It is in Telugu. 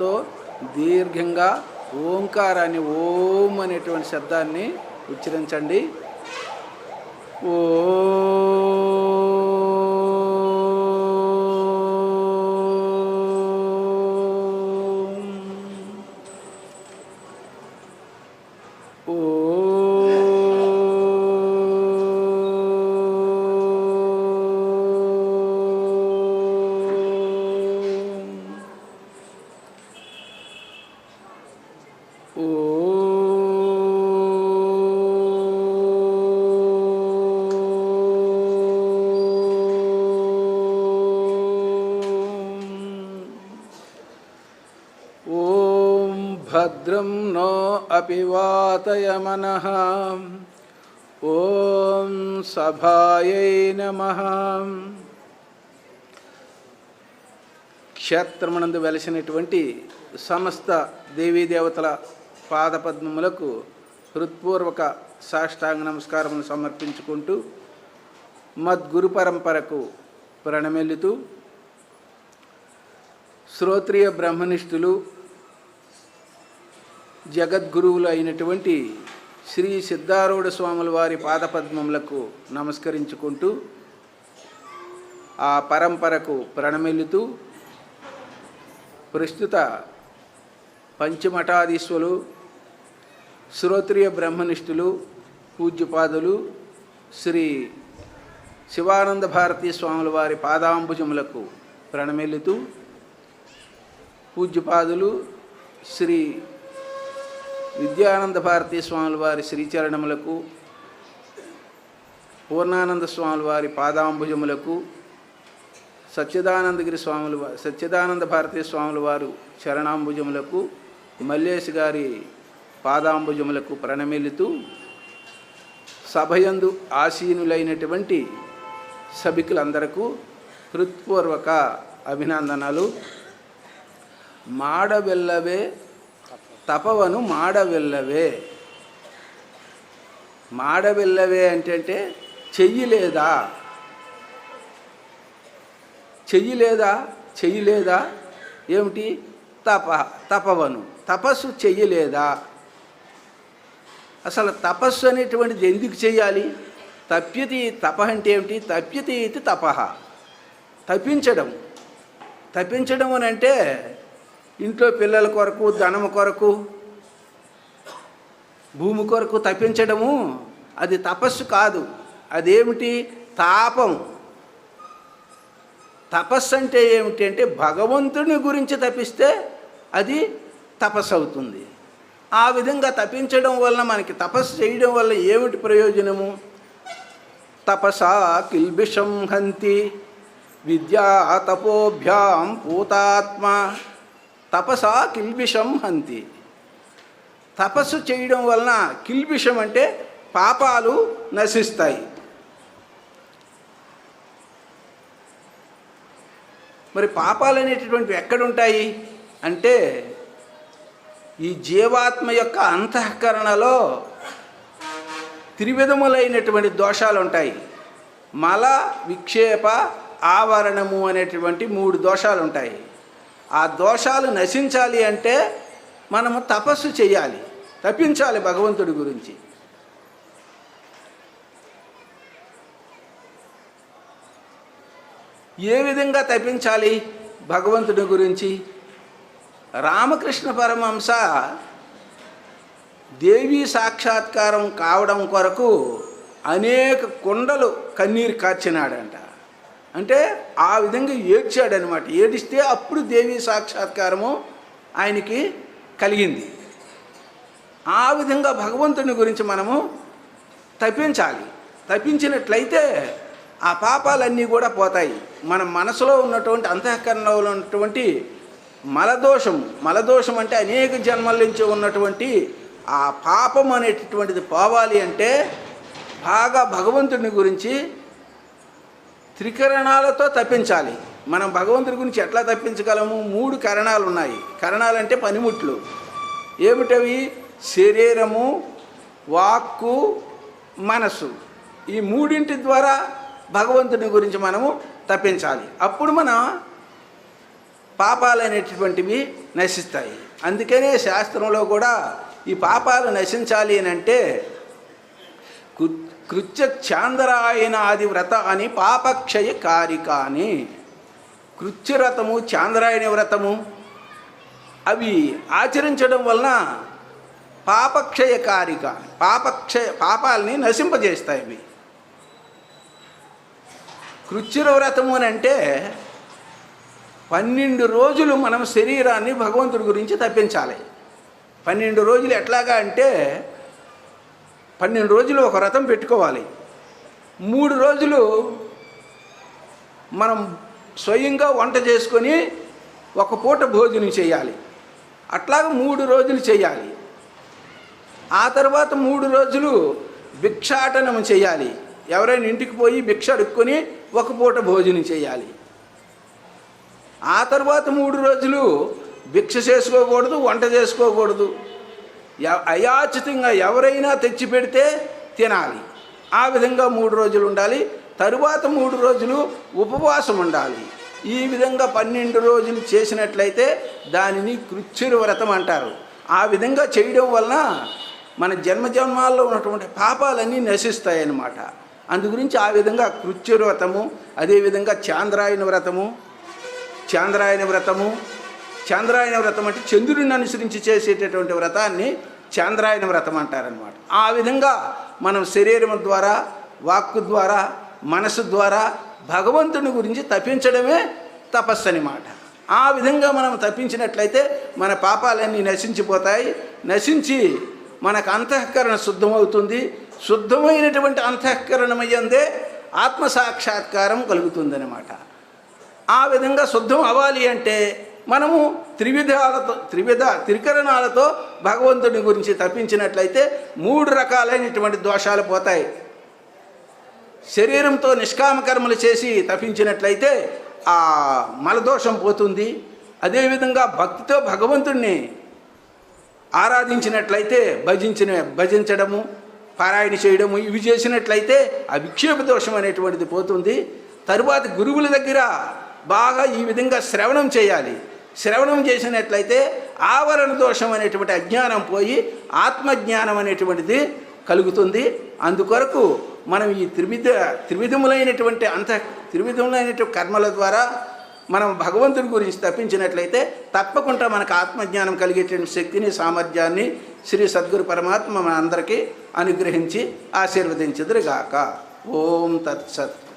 దైవభావంతో దీర్ఘంగా ఓంకారాన్ని ఓం అనేటువంటి శబ్దాన్ని ఉచ్చరించండి. ఓ. ఓ भद्रं नो अपि वातयमनः ॐ सभायै नमः క్షేత్రమునందు వెలసినటువంటి సమస్త దేవీ దేవతల పాదపద్మములకు హృత్పూర్వక సాష్టాంగ నమస్కారములు సమర్పించుకుంటూ మద్గురు పరంపరకు ప్రణమెల్లుతూ శ్రోత్రియ బ్రహ్మనిష్ఠులు జగద్గురువులు అయినటువంటి శ్రీ సిద్ధారూఢ స్వాముల వారి పాదపద్మములకు నమస్కరించుకుంటూ ఆ పరంపరకు ప్రణమిల్లుతూ ప్రస్తుత పంచమఠాధీశ్వలు శ్రోత్రియ బ్రహ్మనిష్ఠులు పూజ్యపాదులు శ్రీ శివానంద భారతీ స్వాముల వారి పాదాంబుజములకు ప్రణమిల్లుతూ పూజ్యపాదులు శ్రీ విద్యానంద భారతీ స్వాముల వారి శ్రీచరణములకు పూర్ణానంద స్వాముల వారి పాదాంబుజములకు సత్యదానందగిరి స్వాములు సత్యదానంద సచ్చిదానంద భారతీ స్వాముల వారు చరణాంబుజములకు మల్లేష్ గారి పాదాంబుజములకు ప్రణమిల్లుతూ సభయందు ఆసీనులైనటువంటి సభికులందరకు హృత్పూర్వక అభినందనలు. మాడవెల్లవే తపవను మాడవెల్లవే. మాడవెల్లవే అంటే అంటే చెయ్యి లేదా? చెయ్యి లేదా? చెయ్యి లేదా? ఏమిటి? తప తపవను. తపస్సు చెయ్యలేదా అసలు తపస్సు అనేటువంటిది ఎందుకు చేయాలి తప్యతి తప అంటే ఏమిటి? తప్యతి ఇది తపహ తప్పించడం. తప్పించడం అని అంటే ఇంట్లో పిల్లల కొరకు ధనము కొరకు భూమి కొరకు తప్పించడము అది తపస్సు కాదు. అదేమిటి? తాపం. తపస్సు అంటే ఏమిటి అంటే భగవంతుని గురించి తప్పిస్తే అది తపస్సు అవుతుంది. ఆ విధంగా తప్పించడం వలన మనకి తపస్సు చేయడం వల్ల ఏమిటి ప్రయోజనము? తపసా కిల్బిషం హంతి విద్యా తపోభ్యాం పూతాత్మ తపసా కిల్బిషం హంతి. తపస్సు చేయడం వలన కిల్బిషం అంటే పాపాలు నశిస్తాయి. మరి పాపాలు అనేటటువంటివి ఎక్కడుంటాయి? అంటే ఈ జీవాత్మ యొక్క అంతఃకరణలో త్రివిధములైనటువంటి దోషాలు ఉంటాయి మల విక్షేప ఆవరణము అనేటువంటి మూడు దోషాలు ఉంటాయి ఆ దోషాలు నశించాలి అంటే మనము తపస్సు చేయాలి తప్పించాలి భగవంతుడి గురించి. ఏ విధంగా తప్పించాలి భగవంతుడి గురించి? రామకృష్ణ పరమహంస దేవీ సాక్షాత్కారం కావడం కొరకు అనేక కుండలు కన్నీరు కార్చినాడంట. అంటే ఆ విధంగా ఏడ్చాడనమాట ఏడిస్తే అప్పుడు దేవి సాక్షాత్కారము ఆయనకి కలిగింది. ఆ విధంగా భగవంతుని గురించి మనము తప్పించాలి. తప్పించినట్లయితే ఆ పాపాలన్నీ కూడా పోతాయి. మన మనసులో ఉన్నటువంటి అంతఃకరణలో ఉన్నటువంటి మలదోషం మలదోషం అంటే అనేక జన్మల నుంచి ఉన్నటువంటి ఆ పాపం అనేటటువంటిది పోవాలి అంటే బాగా భగవంతుని గురించి త్రికరణాలతో తప్పించాలి. మనం భగవంతుడి గురించి ఎట్లా తప్పించగలము? మూడు కరణాలు ఉన్నాయి కరణాలంటే పనిముట్లు. ఏమిటవి? శరీరము వాక్కు మనస్సు. ఈ మూడింటి ద్వారా భగవంతుని గురించి మనము తప్పించాలి. అప్పుడు మన పాపాలు అనేటటువంటివి నశిస్తాయి. అందుకనే శాస్త్రంలో కూడా ఈ పాపాలు నశించాలి అని అంటే కు- కృత్య చాంద్రాయనాది వ్రత అని పాపక్షయ కారిక అని కృత్యవ్రతము చాంద్రాయణ వ్రతము అవి ఆచరించడం వలన పాపక్షయ కారిక పాపక్షయ పాపాలని నశింపజేస్తాయి అవి కృత్యుర వ్రతము అని అంటే పన్నెండు రోజులు మనం శరీరాన్ని భగవంతుడి గురించి తప్పించాలి. పన్నెండు రోజులు ఎట్లాగా అంటే పన్నెండు రోజులు ఒక వ్రతం పెట్టుకోవాలి. మూడు రోజులు మనం స్వయంగా వంట చేసుకొని ఒక పూట భోజనం చేయాలి. అట్లాగ మూడు రోజులు చేయాలి. ఆ తర్వాత మూడు రోజులు భిక్షాటనం చేయాలి. ఎవరైనా ఇంటికి పోయి భిక్ష అడుక్కొని ఒక పూట భోజనం చేయాలి. ఆ తర్వాత మూడు రోజులు భిక్ష చేసుకోకూడదు వంట చేసుకోకూడదు. అయాచితంగా ఎవరైనా తెచ్చి పెడితే తినాలి. ఆ విధంగా మూడు రోజులు ఉండాలి. తరువాత మూడు రోజులు ఉపవాసం ఉండాలి. ఈ విధంగా పన్నెండు రోజులు చేసినట్లయితే దానిని కృత్యుర వ్రతం అంటారు. ఆ విధంగా చేయడం వలన మన జన్మ జన్మాల్లో ఉన్నటువంటి పాపాలన్నీ నశిస్తాయి అన్నమాట అందుగురించి ఆ విధంగా కృత్యుర వ్రతము అదేవిధంగా చాంద్రాయణ వ్రతము చాంద్రాయణ వ్రతము చాంద్రాయణ వ్రతం అంటే చంద్రుడిని అనుసరించి చేసేటటువంటి వ్రతాన్ని చాంద్రాయణ వ్రతం అంటారనమాట ఆ విధంగా మనం శరీరం ద్వారా వాక్కు ద్వారా మనసు ద్వారా భగవంతుని గురించి తప్పించడమే తపస్సు అనమాట ఆ విధంగా మనం తప్పించినట్లయితే మన పాపాలన్నీ నశించిపోతాయి. నశించి మనకు అంతఃకరణ శుద్ధమవుతుంది. శుద్ధమైనటువంటి అంతఃకరణమయ్యందే ఆత్మసాక్షాత్కారం కలుగుతుందనమాట ఆ విధంగా శుద్ధం అవ్వాలి అంటే మనము త్రివిధాలతో త్రివిధ త్రికరణాలతో భగవంతుని గురించి తప్పించినట్లయితే మూడు రకాలైనటువంటి దోషాలు పోతాయి. శరీరంతో నిష్కామకర్మలు చేసి తప్పించినట్లయితే ఆ మలదోషం పోతుంది. అదేవిధంగా భక్తితో భగవంతుణ్ణి ఆరాధించినట్లయితే భజించిన భజించడము పారాయణ చేయడము ఇవి చేసినట్లయితే ఆ విక్షేప దోషం అనేటువంటిది పోతుంది. తరువాత గురువుల దగ్గర బాగా ఈ విధంగా శ్రవణం చేయాలి. శ్రవణం చేసినట్లయితే ఆవరణ దోషం అనేటువంటి అజ్ఞానం పోయి ఆత్మజ్ఞానం అనేటువంటిది కలుగుతుంది. అందుకొరకు మనం ఈ త్రివిధ త్రివిధములైనటువంటి అంత త్రివిధములైనటువంటి కర్మల ద్వారా మనం భగవంతుని గురించి తప్పించినట్లయితే తప్పకుండా మనకు ఆత్మజ్ఞానం కలిగేటువంటి శక్తిని సామర్థ్యాన్ని శ్రీ సద్గురు పరమాత్మ మన అందరికీ అనుగ్రహించి ఆశీర్వదించదురుగాక. ఓం తత్సత్.